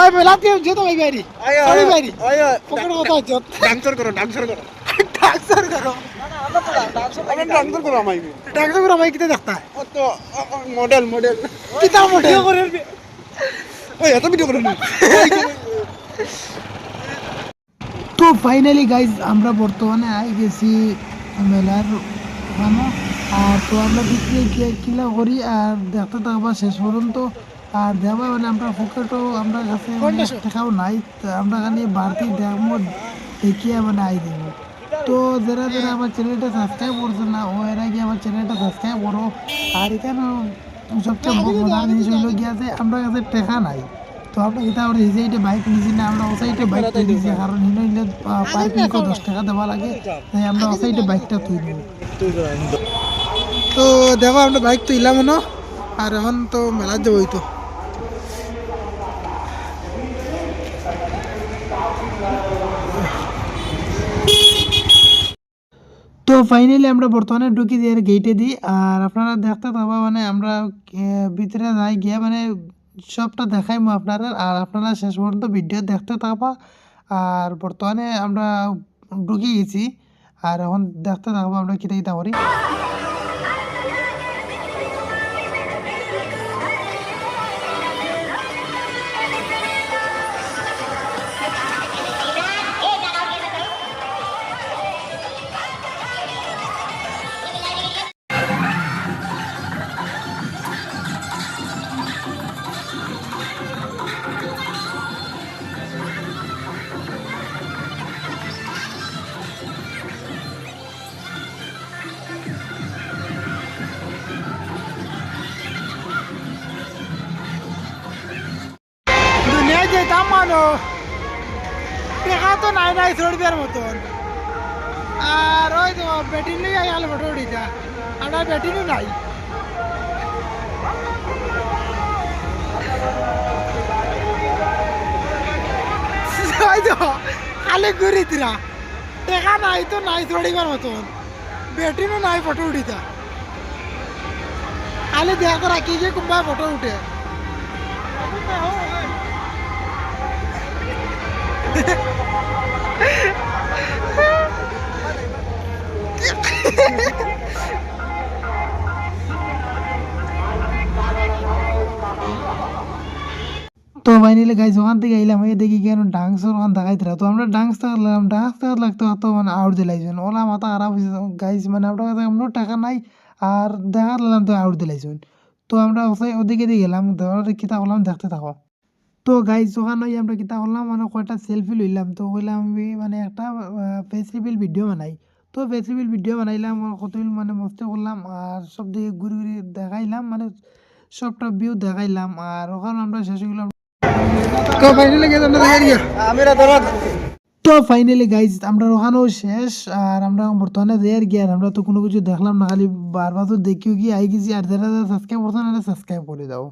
ওই বাইরি বাইরি পকেট কথা যত ডান্সার করো ডান্সার করো। ডান্সার করো। কিতে দেখতা? তো মডেল মডেল কিতা মোটে ওই এত ভিডিও করে তো ফাইনালি গাইজ আমরা বর্তমানে আই গেছি মেলার ওখানে আর তো আমরা বিক্রি কিলা করি আর দেখতে থাকবা শেষ পর্যন্ত। আর দেখবা মানে আমরা পকেটও আমরা কাছে মানে টাকাও নাই তো আমরা খালি বাড়তি দেখব দেখিয়ে মানে আই দিব। তো যারা যারা আমার চ্যানেলটা সাবস্ক্রাইব করছে না ও এরা গিয়ে আমার চ্যানেলটা সাবস্ক্রাইব করো। আর এখানে সবচেয়ে প্রধান জিনিস হইল গিয়া যে আমরা কাছে টাকা নাই। তো আমরা এটা আমরা এই সাইডে বাইক নিয়েছি না আমরা ও সাইডে বাইক নিয়েছি কারণ হিনো হইলে পার্কিং করে দশ টাকা দেওয়া লাগে তাই আমরা ও সাইডে বাইকটা তুই নিব। তো দেখো আমরা বাইক তো ইলাম না আর এখন তো মেলা যাবই তো। ফাইনালি আমরা বর্তমানে ঢুকি দিয়ে গেটে দিই, আর আপনারা দেখতে পাবা মানে আমরা ভিতরে যাই গিয়ে মানে সবটা দেখাইমু আপনারা আর আপনারা শেষ পর্যন্ত ভিডিও দেখতে থাকবা আর বর্তমানে আমরা ঢুকে গেছি আর এখন দেখতে থাকব আমরা কিটা কিটা করি। যেতাম মানো দেখা তো নাই নাই চড়বিয়ার মতন। আর ওই তো ব্যাটিং নেই আইয়াল ফটো উঠিতা আমরা ব্যাটিংও নাই। খালি ঘুরি দিরা দেখা নাই তো নাই চড়িবার মতন। ব্যাটিংও নাই ফটো উঠিতা খালি দেখা যে কোনবা ফটো উঠে তো ফাইনালি গাইজ ওখান থেকে আইলাম এই দেখি কেন ডান্স ওখান দেখাইতে তো আমরা ডান্স থাকলাম ডান্স থাকার লাগতো অত মানে আউট দিলাইছেন ওলা মাথা খারাপ হয়েছে গাইজ মানে আপনার কাছে টাকা নাই আর দেখা দিলাম তো আউট দিলাইছেন তো আমরা ওদিকে দিয়ে গেলাম কিতা করলাম দেখতে থাকো। তো গাইজ ওখানে আমরা কিতা করলাম মানে কয়টা সেলফি লইলাম। তো কইলাম আমি মানে একটা ফেস রিভিল ভিডিও বানাই। তো রিভিল ভিডিও বানাইলাম আর কতগুলো মানে মস্তে করলাম আর সব দিকে ঘুরে ঘুরে দেখাইলাম মানে সবটা ভিউ দেখাইলাম আর ওখানে আমরা শেষ হয়ে গেলাম তো ফাইনালি গাইজ আমরা ওখানেও শেষ আর আমরা বর্তমানে দেয়ার গিয়ে আর আমরা তো কোনো কিছু দেখলাম না খালি বারবার তো দেখিও গিয়ে আই গেছি আর যারা সাবস্ক্রাইব করছেন সাবস্ক্রাইব করে দাও।